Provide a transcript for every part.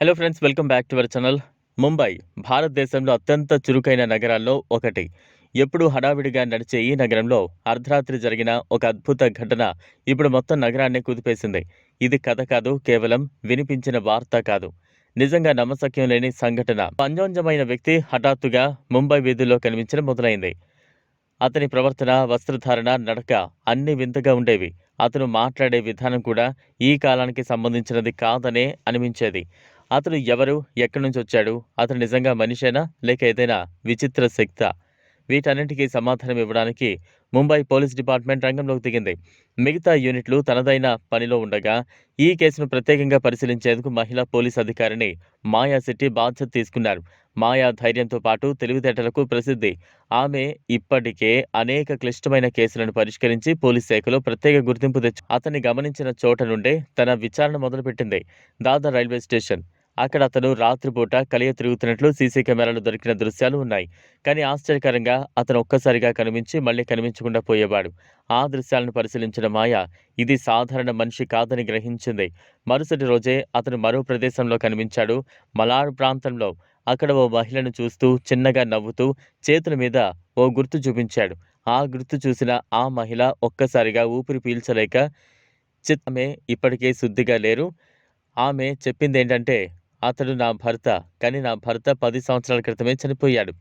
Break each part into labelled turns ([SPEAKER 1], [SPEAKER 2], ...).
[SPEAKER 1] Hello friends welcome back to our channel Mumbai భారతదేశంలో అత్యంత చురుకైన నగరాల్లో ఒకటి. ఎప్పుడూ హడావిడిగా నడిచే ఈ నగరంలో అర్ధరాత్రి జరిగిన ఒక అద్భుత ఘటన ఇప్పుడు మొత్తం నగరాన్ని కుదిపేసింది. ఇది కథ కాదు కేవలం వినిపించిన వార్త కాదు. నిజంగా నమ్మసక్యం లేని సంఘటన. పంజోంజమైన వ్యక్తి హఠాత్తుగా ముంబై వీధుల్లో కనిపించడం మొదలైంది. అతని ప్రవర్తన వస్త్రధారణ నడక అన్ని వింతగా ఉండేవి. అతను మాట్లాడే విధానం కూడా ఈ కాలానికి సంబంధించినది కాదనే అనిపించేది. అతను ఎవరు ఎక్కడి నుంచి వచ్చాడు అతను నిజంగా మనిషేనా లేక ఏదైనా విచిత్ర శక్త వీటన్నింటికీ సమాధానం ఇవ్వడానికి ముంబై పోలీస్ డిపార్ట్మెంట్ రంగంలోకి దిగింది. మిగతా యూనిట్లు తనదైన పనిలో ఉండగా ఈ కేసును ప్రత్యేకంగా పరిశీలించేందుకు మహిళా పోలీస్ అధికారిని మాయా శెట్టి బాధ్యత తీసుకున్నారు. మాయా ధైర్యంతో పాటు తెలివితేటలకు ప్రసిద్ధి. ఆమె ఇప్పటికే అనేక క్లిష్టమైన కేసులను పరిష్కరించి పోలీస్ శాఖలో ప్రత్యేక గుర్తింపు తెచ్చు అతన్ని గమనించిన చోట నుండే తన విచారణ మొదలుపెట్టింది. దాదా రైల్వే స్టేషన్ అక్కడ అతను రాత్రిపూట కలియ తిరుగుతున్నట్లు సీసీ కెమెరాలు దొరికిన దృశ్యాలు ఉన్నాయి. కానీ ఆశ్చర్యకరంగా అతను ఒక్కసారిగా కనిపించి మళ్ళీ కనిపించకుండా పోయేవాడు. ఆ దృశ్యాలను పరిశీలించిన మాయ ఇది సాధారణ మనిషి కాదని గ్రహించింది. మరుసటి రోజే అతను మరో ప్రదేశంలో కనిపించాడు మలాడ్ ప్రాంతంలో. అక్కడ ఓ మహిళను చూస్తూ చిన్నగా నవ్వుతూ చేతుల మీద ఓ గుర్తు చూపించాడు. ఆ గుర్తు చూసిన ఆ మహిళ ఒక్కసారిగా ఊపిరి పీల్చలేక చిత్తమే ఇప్పటికే శుద్ధిగా లేరు. ఆమె చెప్పింది ఏంటంటే అతడు నా భర్త కానీ నా భర్త పది సంవత్సరాల క్రితమే చనిపోయాడు.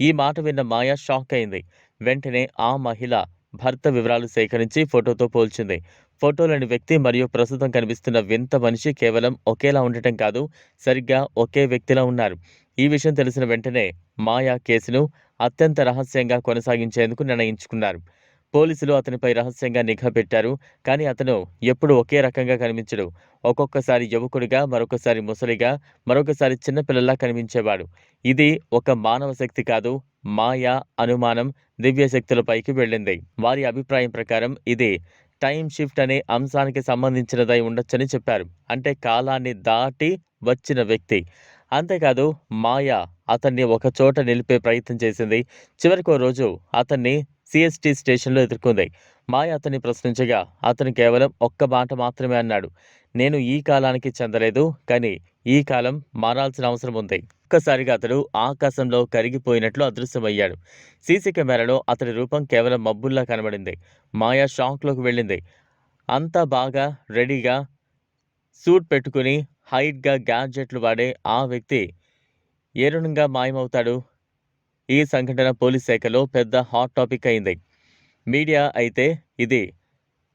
[SPEAKER 1] ఈ మాట విన్న మాయా షాక్ అయింది వెంటనే ఆ మహిళ భర్త వివరాలు సేకరించి ఫోటోతో పోల్చింది. ఫోటోలోని వ్యక్తి మరియు ప్రస్తుతం కనిపిస్తున్న వింత మనిషి కేవలం ఒకేలా ఉండటం కాదు సరిగ్గా ఒకే వ్యక్తిలా ఉన్నారు. ఈ విషయం తెలిసిన వెంటనే మాయా కేసును అత్యంత రహస్యంగా కొనసాగించేందుకు నిర్ణయించుకున్నారు. పోలీసులు అతనిపై రహస్యంగా నిఘా పెట్టారు. కానీ అతను ఎప్పుడు ఒకే రకంగా కనిపించడు. ఒక్కొక్కసారి యువకుడిగా మరొకసారి ముసలిగా మరొకసారి చిన్నపిల్లలా కనిపించేవాడు. ఇది ఒక మానవ శక్తి కాదు మాయా అనుమానం దివ్య శక్తులపైకి వెళ్ళింది. వారి అభిప్రాయం ప్రకారం ఇది టైం షిఫ్ట్ అనే అంశానికి సంబంధించినదై ఉండొచ్చని చెప్పారు. అంటే కాలాన్ని దాటి వచ్చిన వ్యక్తి. అంతేకాదు మాయా అతన్ని ఒక చోట నిలిపే ప్రయత్నం చేసింది. చివరికి రోజు అతన్ని సిఎస్టీ స్టేషన్లో ఎదుర్కొంది. మాయ అతన్ని ప్రశ్నించగా అతను కేవలం ఒక్క మాట మాత్రమే అన్నాడు. నేను ఈ కాలానికి చెందలేదు కానీ ఈ కాలం మారాల్సిన అవసరం ఉంది. ఒక్కసారిగా అతడు ఆకాశంలో కరిగిపోయినట్లు అదృశ్యమయ్యాడు. సీసీ కెమెరాలో అతడి రూపం కేవలం మబ్బుల్లా కనబడింది. మాయా షాక్లోకి వెళ్ళింది. అంతా బాగా రెడీగా సూట్ పెట్టుకుని హైట్గా గ్యాడ్జెట్లు వాడే ఆ వ్యక్తి ఏరుణంగా మాయమవుతాడు. ఈ సంఘటన పోలీస్ శాఖలో పెద్ద హాట్ టాపిక్ అయింది. మీడియా అయితే ఇది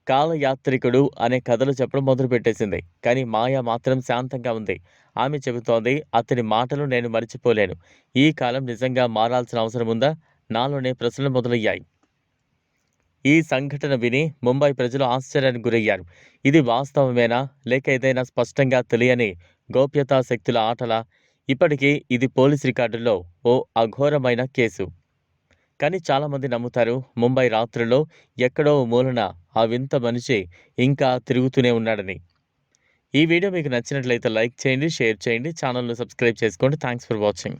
[SPEAKER 1] కాలయాత్రికుడు అనే కథలు చెప్పడం మొదలుపెట్టేసింది. కానీ మాయా మాత్రం శాంతంగా ఉంది. ఆమె చెబుతోంది అతని మాటలు నేను మర్చిపోలేను. ఈ కాలం నిజంగా మారాల్సిన అవసరం ఉందా? నాలోనే ప్రశ్నలు మొదలయ్యాయి. ఈ సంఘటన విని ముంబై ప్రజలు ఆశ్చర్యానికి గురయ్యారు. ఇది వాస్తవమేనా? లేక ఏదైనా స్పష్టంగా తెలియని గోప్యతా శక్తుల ఆటల? ఇప్పటికీ ఇది పోలీస్ రికార్డుల్లో ఓ అఘోరమైన కేసు. కానీ చాలామంది నమ్ముతారు ముంబై రాత్రుల్లో ఎక్కడో మూలన ఆ వింత మనిషి ఇంకా తిరుగుతూనే ఉన్నాడని. ఈ వీడియో మీకు నచ్చినట్లయితే లైక్ చేయండి షేర్ చేయండి ఛానల్ను సబ్స్క్రైబ్ చేసుకోండి. Thanks for watching.